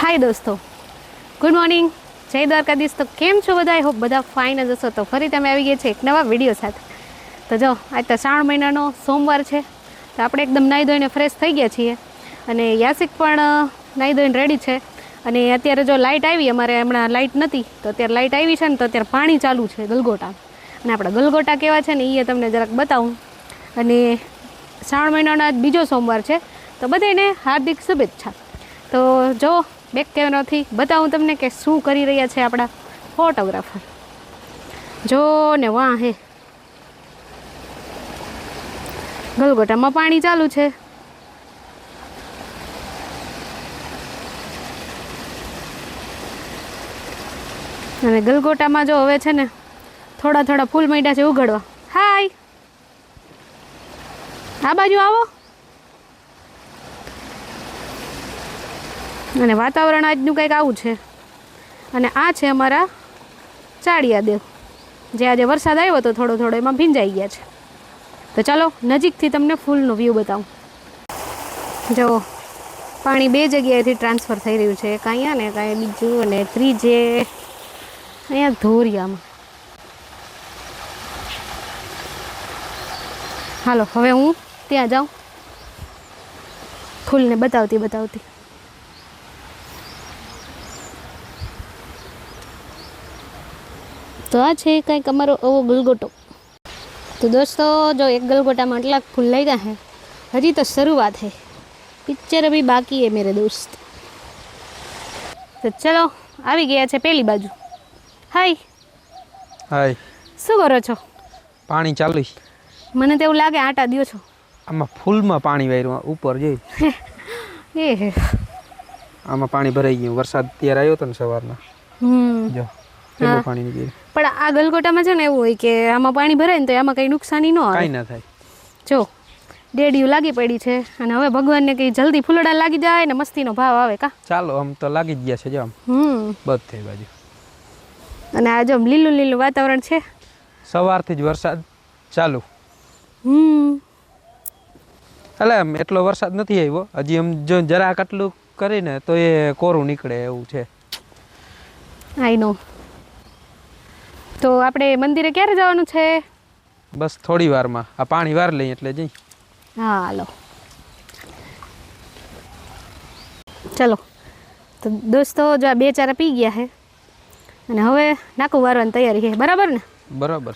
હાય દોસ્તો. Good morning જય દ્વારકાધીશ. તો કેમ છો બધા? આઈ હોપ બધા ફાઇન જ હશો. તો ફરી તમે આવી ગયા છે એક નવા વીડિયો સાથે. તો જો, આજ તો શ્રાવણ મહિનાનો સોમવાર છે. તો આપણે એકદમ નાહી ધોઈને ફ્રેશ થઈ ગયા છીએ. અને યાસિક પણ નાહી ધોઈને રેડી છે. અને અત્યારે જો લાઇટ આવી, અમારે હમણાં લાઇટ નથી. તો અત્યારે લાઇટ આવી છે ને, તો અત્યારે પાણી ચાલુ છે ગલગોટા. અને આપણા ગલગોટા કેવા છે ને એ તમને જરાક બતાવું. અને શ્રાવણ મહિનાનો આજ બીજો સોમવાર છે. તો બધાને હાર્દિક શુભેચ્છા. તો જો બેક કેમેરાથી બતાવું તમને કે શું કરી રહ્યા છે આપણા ફોટોગ્રાફર. જો ને વાહ હે. ગલગોટામાં પાણી ચાલુ છે. અને ગલગોટામાં જો હવે છે ને થોડા થોડા ફૂલ મૈડા છે ઉઘડવા હાય. આ બાજુ આવો. અને વાતાવરણ આજનું કંઈક આવું છે. અને આ છે અમારા ચાળિયા દેવ જે આજે વરસાદ આવ્યો હતો થોડો થોડો એમાં ભીંજાઈ ગયા છે. તો ચાલો, નજીકથી તમને ફૂલનો વ્યૂ બતાવું. જો, પાણી બે જગ્યાએથી ટ્રાન્સફર થઈ રહ્યું છે. એક અહીંયા ને કાંઈ બીજું અને ત્રીજે અહીંયા ધોરિયામાં. હાલો, હવે હું ત્યાં જાઉં. ફૂલને બતાવતી બતાવતી. તો આ છે કંઈક અમારો એવો ગલગોટો. તો દોસ્તો જો એક ગલગોટામાં આટલા ફૂલ લઈ ગયા હે હજી તો શરૂઆત હે. પિક્ચર અભી બાકી હે મેરે દોસ્ત. તો ચલો આવી ગયા છે પેલી બાજુ. હાય હાય શું કરો છો? પાણી ચાલુ મને તો એવું લાગે આટા દો છો. આમાં ફૂલમાં પાણી વાયરું ઉપર જોઈ એ આમાં પાણી ભરાઈ ગયું. વરસાદ ત્યારે આવ્યો હતો ને સવારના. હમ. જો. પાણી આ ગલગોટામાં છે ને એવું હોય કે આમાં પાણી ભરાય ને તો આમાં કંઈ નુકસાની ન આવે. કાંઈ ના થાય. જો ડેડીયું લાગી પડી છે અને હવે ભગવાનને કઈ જલ્દી ફૂલડા લાગી જાય ને મસ્તીનો ભાવ આવે કા? ચાલો આમ તો લાગી જ ગયા છે જો આમ. હમ. બધે બાજુ અને આ જો લીલું લીલું વાતાવરણ છે. સવારથી જ વરસાદ ચાલુ. હમ. એટલે એટલો વરસાદ નથી આવ્યો. હજી આમ જો જરાક આટલું કરીને તો એ કોરું નીકળે એવું છે. આઈ નો. તો આપણે મંદિરે ક્યારે જવાનું છે? બસ થોડી વારમાં. આ પાણી વાર લઈએ એટલે જઈ. હા હાલો. ચલો. તો દોસ્તો જો આ બે ચારા પી ગયા છે અને હવે નાકું વારવાની તૈયારી છે બરાબર ને? બરાબર.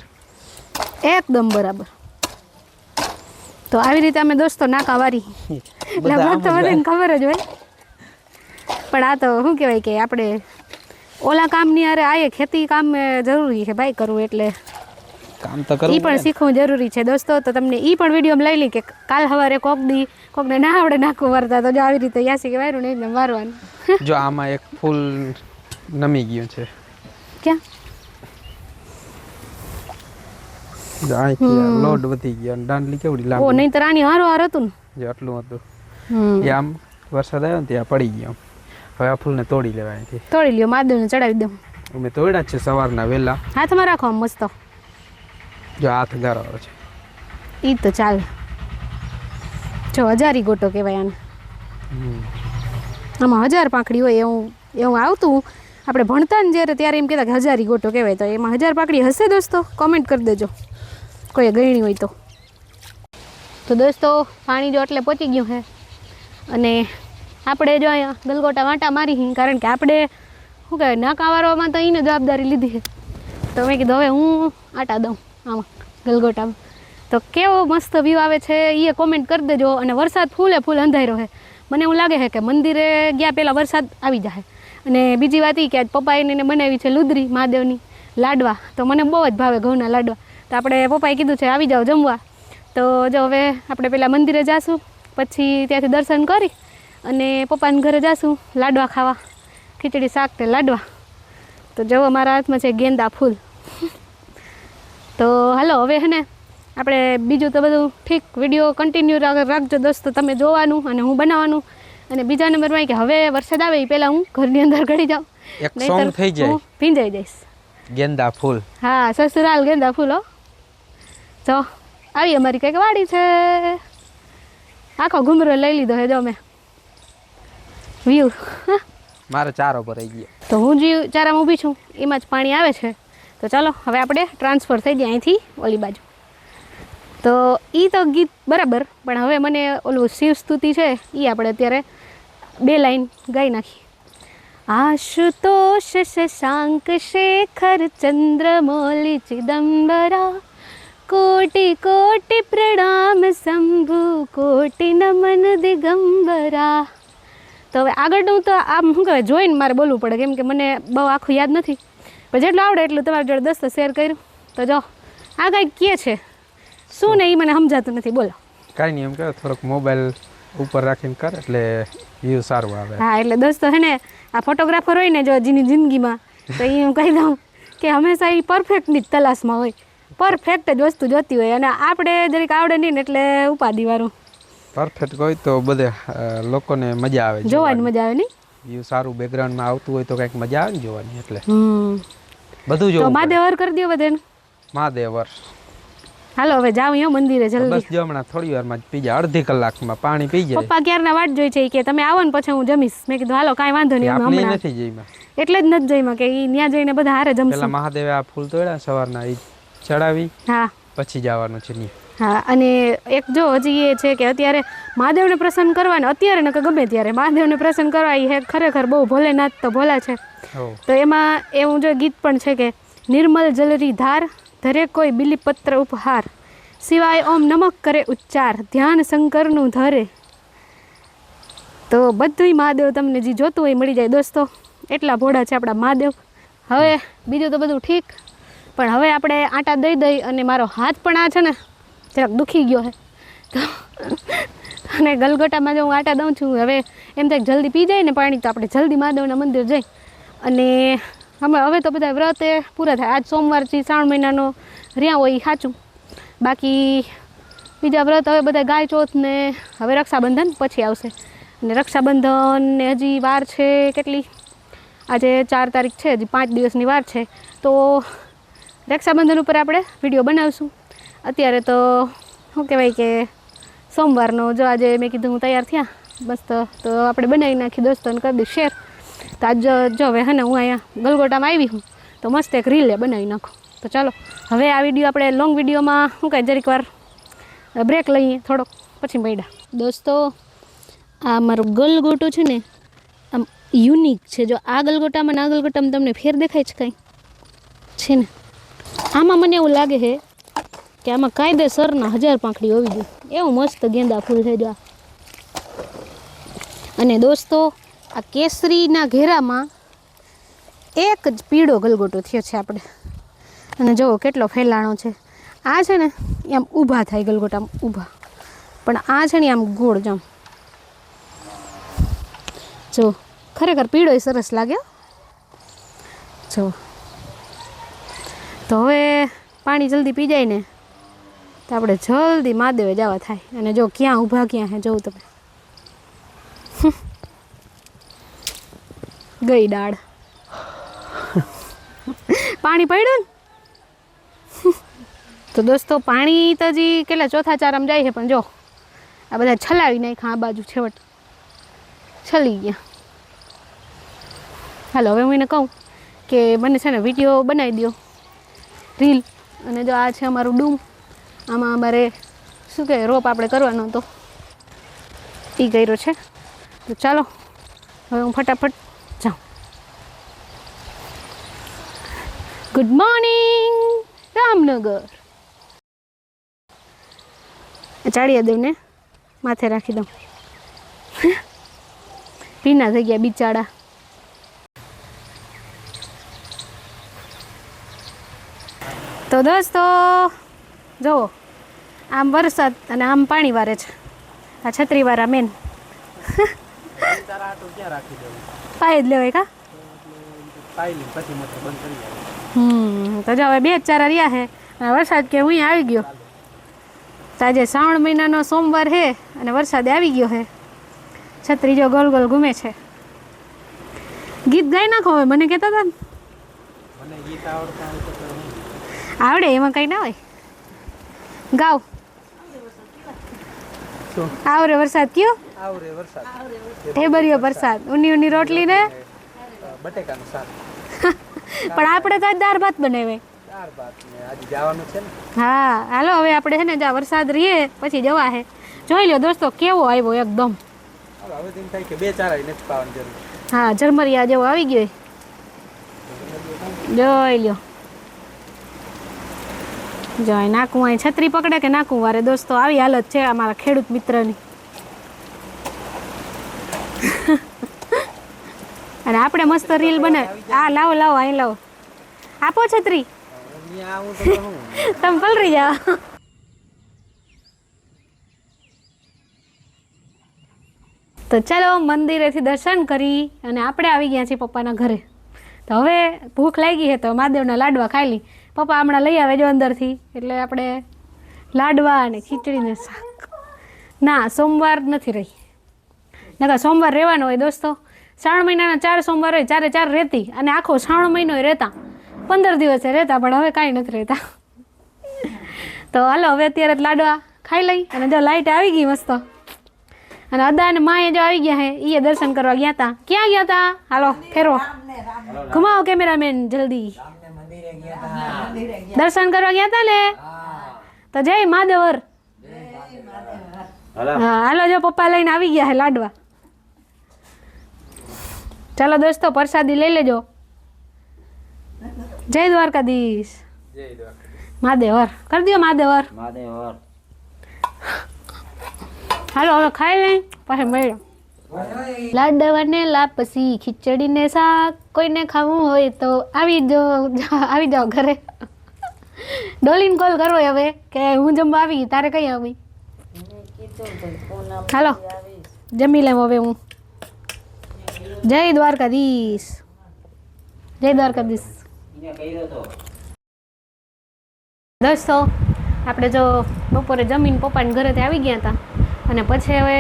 એકદમ બરાબર. તો આવી રીતે અમે દોસ્તો નાકા વારી. લગભગ તો બધાને ખબર જ હોય. પણ આ તો શું કહેવાય કે આપણે ઓલા કામની અરે આ ખેતી કામ જરૂરી છે ભાઈ કરવું એટલે. કામ તો એ કરવું પણ શીખવું જરૂરી છે દોસ્તો તો તમને એ પણ વીડિયો લઈ લી કે કાલ સવારે કોક દી કોકને ના આવડે નાખવું વારતા તો જો આવી રીતે યાસી કે વાયરું નહીં ને મારવાનું. જો આમાં એક ફૂલ નમી ગયું છે. ક્યાં? લોડ વધી ગયો દાંડલી કેવડી ઓ નહીં તો રાણી હારો હાર હતું ને? જે આટલું હતું. એ આમ વરસાદ આવ્યો ને ત્યાં પડી ગયો. હવે આ ફૂલને તોડી લેવાય અહીંથી. તોડી લ્યો માદવને ચડાવી દઉં. અમે તોડ્યા જ છે સવારના વહેલા. હાથમાં રાખો આમ મસ્ત. જો હાથ ગારો છે. ઈ તો ચાલે. જો હજારી ગોટો કહેવાય આને. આમાં હજાર પાંખડી હોય એવું એવું આવતું. આપણે ભણતા ને જ્યારે ત્યારે એમ કહેતા કે હજારી ગોટો કહેવાય તો એમાં હજાર પાંખડી હશે દોસ્તો? કોમેન્ટ કરી દેજો. કોઈ ગયણી હોય તો. તો દોસ્તો પાણી જો એટલે પહોંચી ગયું છે અને આપણે જો અહીંયા ગલગોટા વાંટા મારી હી, કારણ કે આપણે, શું કહેવાય નાકાવાળામાં તો એને જવાબદારી લીધી છે તો મેં કીધું, હવે હું આટા દઉં આમાં, ગલગોટામાં. તો કેવો મસ્ત વ્યૂ આવે છે એ કોમેન્ટ કરી દેજો અને વરસાદ ફૂલે ફૂલ અંધારો છે મને એવું લાગે છે કે મંદિરે ગયા પહેલાં વરસાદ આવી જાય અને બીજી વાત એ કે પપ્પાએ એને બનાવી છે લુદરી મહાદેવની લાડવા. તો મને બહુ જ ભાવે ઘઉંના લાડવા. તો આપણે પપ્પાએ કીધું છે, આવી જાઓ જમવા. તો જો હવે આપણે પહેલાં મંદિરે જાશું, પછી ત્યાંથી દર્શન કરી અને પપ્પાના ઘરે જાશું લાડવા ખાવા. ખીચડી શાક તે લાડવા. તો જવો મારા હાથમાં છે ગેંદા ફૂલ. તો હાલો હવે હે ને આપણે બીજું તો બધું ઠીક વીડિયો કન્ટિન્યુ રાખજો દોસ્તો તમે જોવાનું અને હું બનાવવાનું. અને બીજા નંબરમાં કે હવે વરસાદ આવે એ પહેલાં હું ઘરની અંદર ઘડી જાઉં. એક સોંગ થઈ જાય. હું ભીંજાઈ જઈશ. ગેંદા ફૂલ. હા સસુરાલ ગેંદા ફૂલો જો આવી અમારી કંઈક વાડી છે. આખો ઘુમરો લઈ લીધો હે જો મેં. વ્યૂ મારે ચારો ભરાઈ ગયો. તો હું જે ચારામાં ઊભી છું એમાં જ પાણી આવે છે. તો ચાલો હવે આપણે ટ્રાન્સફર થઈ જાય અહીંથી ઓલી બાજુ. તો એ તો ગીત બરાબર પણ હવે મને ઓલું શિવ સ્તુતિ છે એ આપણે અત્યારે બે લાઈન ગાઈ નાખી આશુતોષ શશાંક શેખર ચંદ્રમૌલી ચિદમ્બરા કોટી કોટી પ્રણામ શંભુ કોટી નમન દિગંબરા. તો હવે આગળનું તો આમ શું કહેવાય જોઈને મારે બોલવું પડે કેમ કે મને બહુ આખું યાદ નથી. પણ જેટલું આવડે એટલું તમારી જોડે દોસ્તો શેર કર્યું. તો જો આ કંઈક કે છે. શું ને એ મને સમજાતું નથી બોલો. કાંઈ નહીં એમ કે થોડોક મોબાઈલ ઉપર રાખીને કર એટલે વ્યૂ સારું આવે. હા એટલે દોસ્તો હે ને આ ફોટોગ્રાફર હોય ને જો જેની જિંદગીમાં તો એ હું કહી દઉં કે હંમેશા એ પરફેક્ટની જ તલાશમાં હોય. પરફેક્ટ જ વસ્તુ જોતી હોય અને આપણે જરીક આવડે નહીં ને એટલે ઉપાધિવાળું પરફેક્ટ હોય તો બધે લોકોને મજા આવે જોવાની મજા આવે નહીં? વ્યૂ સારું બેકગ્રાઉન્ડમાં આવતું હોય તો કંઈક મજા આવે ને જોવાની એટલે. બધું જોવું મહાદેવર કરી દો બધાને. મહાદેવર. હાલો હવે જાઉં અહીંયા મંદિરે જલ્દી બસ જો હમણાં થોડી વારમાં પી જાય અડધી કલાકમાં પાણી પી જાય. પપ્પા ક્યારના વાટ જોઈ છે કે તમે આવો ને પછી હું જમીશ. મેં કીધું હાલો કાંઈ વાંધો નહીં હમણાં નથી જઈમાં એટલે જ નથી જઈમાં કે એ ત્યાં જઈને બધા હારે પેલા જમશું મહાદેવે આ ફૂલ તોડ્યા સવારના એ ચડાવી હા. પછી જવાનું છે ત્યાં હા અને એક જો હજી એ છે કે અત્યારે મહાદેવને પ્રસન્ન કરવા અત્યારે ને ગમે ત્યારે મહાદેવને પ્રસન્ન કરવા એ ખરેખર બહુ ભોલેનાથ તો ભોલા છે. તો એમાં એવું જો ગીત પણ છે કે નિર્મલ જલરી ધાર ધરે કોઈ બિલીપત્ર ઉપહાર સિવાય ઓમ નમક કરે ઉચ્ચાર ધ્યાન શંકરનું ધરે. તો બધુંય મહાદેવ તમને જે જોતું હોય મળી જાય. દોસ્તો એટલા ભોળા છે આપણા મહાદેવ. હવે બીજું તો બધું ઠીક પણ હવે આપણે આટા દઈ દઈ અને મારો હાથ પણ આ છે ને જરાક દુખી ગયો છે. તો અને ગલગોટામાં જો હું આટા દઉં છું, હવે એમ થાય જલ્દી પી જાય ને પાણી, તો આપણે જલ્દી મહાદેવના મંદિર જઈ. અને અમે હવે તો બધા વ્રત એ પૂરા થાય. આજ સોમવારથી શ્રાવણ મહિનાનો રહ્યા હોય એ સાચું. બાકી બીજા વ્રત હવે બધા ગાય ચોથ ને હવે રક્ષાબંધન પછી આવશે. અને રક્ષાબંધન ને હજી વાર છે કેટલી? આજે ચાર તારીખ છે, હજી પાંચ દિવસની વાર છે. તો રક્ષાબંધન ઉપર આપણે વીડિયો બનાવશું. અત્યારે તો શું કહેવાય કે સોમવારનો જો આજે મેં કીધું હું તૈયાર થયા મસ્ત તો આપણે બનાવી નાખી દોસ્તોને કરી દઈશ શેર તો આજ જો જો હવે હે ને હું અહીંયા ગલગોટામાં આવી હું, તો મસ્ત એક રીલે બનાવી નાખું. તો ચાલો, હવે આ વીડિયો આપણે લોંગ વિડીયોમાં શું કહે જરીક વાર બ્રેક લઈએ થોડોક, પછી મળ્યા. દોસ્તો, આ મારું ગલગોટો છે ને, આમ યુનિક છે. જો આ ગલગોટામાં ના ગલગોટામાં તમને ફેર દેખાય છે કાંઈ? છે ને? આમાં મને એવું લાગે છે કે આમાં કાયદેસરના હજાર પાંખડી હોવી જોઈએ. એવું મસ્ત ગેંદા ફૂલ છે જો અને દોસ્તો, આ કેસરીના ઘેરામાં એક જ પીળો ગલગોટો થયો છે આપણે. અને જુઓ કેટલો ફેલાણો છે. આ છે ને, આમ ઊભા થાય ગલગોટામાં, ઊભા. પણ આ છે ને, આમ ગોળ જમ. જો, ખરેખર પીળો સરસ લાગ્યો જો. તો હવે પાણી જલ્દી પી જાય ને. તો આપણે જલ્દી મહાદેવે જવા થાય. અને જો ક્યાં ઊભા, ક્યાં હે, જોઉં તમે. ગઈ દાળ. પાણી પડ્યું ને? તો દોસ્તો, પાણી તો હજી કેટલા, ચોથા ચારામાં જાય છે, પણ જો, આ બધા છલાવી નાખ્યા આ બાજુ છેવટ. છલી ગયા. હાલો, હવે હું એને કહું કે મને છે ને વીડિયો બનાવી દો રીલ. અને જો આ છે અમારું ડૂમ આમાં અમારે શું કહે રોપ આપણે કરવાનો હતો. એ કર્યો છે. તો ચાલો, હવે હું ફટાફટ જાઉં. Good morning Ramnagar. ચાળીયા દેવને માથે રાખી દઉં. ભીના થઈ ગયા બિચાડા તો દોસ્તો, જુઓ. આમ વરસાદ અને આમ પાણી વારે છે. આ છત્રીવાળા મેન પાય જ લેવાય કા? હમ તો જો હવે બે જ ચારા રહ્યા છે અને વરસાદ કે હું આવી ગયો. આજે શ્રાવણ મહિનાનો સોમવાર છે અને વરસાદ આવી ગયો છે છત્રી જો ગોલ ગોલ ઘૂમે છે. ગીત ગાઈ નાખો હવે મને કહેતા હતા આવડે એમાં કંઈ ના હોય. ગાવ આવરે વરસાદ કયો આવરે વરસાદ. એ બર્યો વરસાદ. ઉની ઉની રોટલી ને? બટેકાનું શાક. પણ આપણે તો દાળ ભાત બનાવે. દાળ ભાત ને આજે જવાનું છે ને? હા હાલો હવે આપણે છે ને જ્યાં વરસાદ રહીએ પછી જવા હે. જોઈ લ્યો દોસ્તો કેવો આવ્યો એકદમ. હવે દિન થાય કે બે ચાર આઈ નથી પાવાની જરૂર. હા જરમરિયા જેવો આવી ગયો જોઈ લ્યો. જોઈ નાકું અહીં છત્રી પકડે કે નાકું વારે દોસ્તો, આવી હાલત છે અમારા ખેડૂત મિત્રની. અને આપણે મસ્ત રીલ બને. આ લાવો લાવો, અહીં લાવો. આપો છત્રી. તમે પલરી જાઓ. તો ચાલો મંદિરેથી દર્શન કરી અને આપણે આવી ગયા છીએ પપ્પાના ઘરે. તો હવે ભૂખ લાગી છે તો મહાદેવના લાડવા ખાઈ લી પપ્પા હમણાં લઈ આવે જો અંદરથી. એટલે આપણે લાડવા અને ખીચડીને શાક. ના સોમવાર નથી રહી. નકર સોમવાર રહેવાનો હોય દોસ્તો. શ્રાવણ મહિનાના ચાર સોમવાર હોય ચારે ચાર રહેતી. અને આખો શ્રાવણ મહિનો રહેતા. પંદર દિવસે રહેતા પણ હવે કાંઈ નથી રહેતા. તો હાલો હવે અત્યારે જ લાડવા ખાઈ લઈ. અને જો લાઇટ આવી ગઈ મસ્ત. અને અદા અને માએ જો આવી ગયા હે એ દર્શન કરવા ગયા હતા ક્યાં ગયા હતા હાલો ફેરવો. ઘુમાવો કેમેરામેન જલ્દી. દર્શન કરવા ગયા હતા ને તો જય મહાદેવર હા હાલો જો પપ્પા લઈને આવી ગયા હે લાડવા. ચાલો દોસ્તો પ્રસાદી લઈ લેજો. જય દ્વારકાધીશ. જય દ્વારકા મહાદેવર કરી દો મહાદેવર મહાદેવર હાલો હવે ખાઈ લઈ પછી મળ્યો લાડવાને લાપસી ખીચડીને શાક, કોઈને ખાવું હોય તો આવી જો આવી જાઓ ઘરે. ડોલીને કોલ કરવો હવે, કે હું જમવા આવી, તારે કઈ આવી? હાલો, જમી લેમ હવે હું. જય દ્વારકાધીશ. જય દ્વારકાધીશ. દોસ્તો, આપણે જો બપોરે જમીન પપ્પાને ઘરેથી આવી ગયા હતા. અને પછી હવે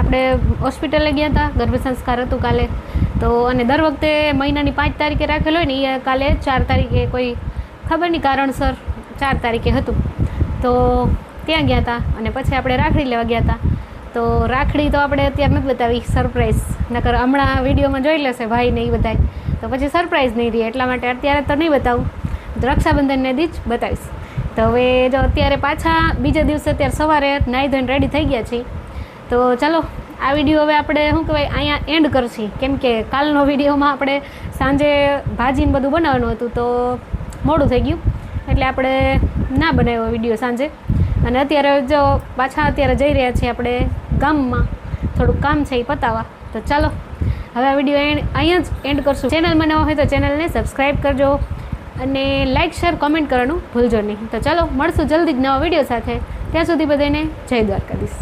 આપણે હોસ્પિટલે ગયા હતા ગર્ભ સંસ્કાર હતું કાલે. તો અને દર વખતે મહિનાની પાંચ તારીખે રાખેલો હોય ને એ કાલે ચાર તારીખે કોઈ ખબર નહીં કારણસર ચાર તારીખે હતું. તો ત્યાં ગયા હતા અને પછી આપણે રાખડી લેવા ગયા હતા તો રાખડી તો આપણે અત્યારે નથી બતાવી સરપ્રાઈઝ નકર હમણાં વિડીયોમાં જોઈ લેશે ભાઈ ને એ બધાય. તો પછી સરપ્રાઈઝ નહીં રહે, એટલા માટે અત્યારે તો નહીં બતાવું. રક્ષાબંધનને દી જ બતાવીશ. તો હવે જો અત્યારે પાછા બીજા દિવસે અત્યારે સવારે નાહી ધોઈને રેડી થઈ ગયા છીએ. તો ચાલો, આ વીડિયો હવે આપણે શું કહેવાય, અહીંયા એન્ડ કરશી. કેમ કે કાલનો વિડીયોમાં આપણે સાંજે ભાજીને બધું બનાવવાનું હતું, તો મોડું થઈ ગયું. એટલે આપણે ના બનાવ્યો વીડિયો સાંજે. અને અત્યારે જો પાછા અત્યારે જઈ રહ્યા છીએ આપણે ગામમાં. થોડુંક કામ છે એ પતાવવા તો ચાલો, હવે આ વીડિયો એન્ડ અહીંયા જ એન્ડ કરશું. ચેનલમાં નવા હોય તો ચેનલને સબસ્ક્રાઈબ કરજો. અને લાઇક શેર કોમેન્ટ કરવાનું ભૂલજો નહીં. તો ચાલો, મળશું જલ્દી જ નવા વીડિયો સાથે. ત્યાં સુધી બધાને જય દ્વારકાધીશ.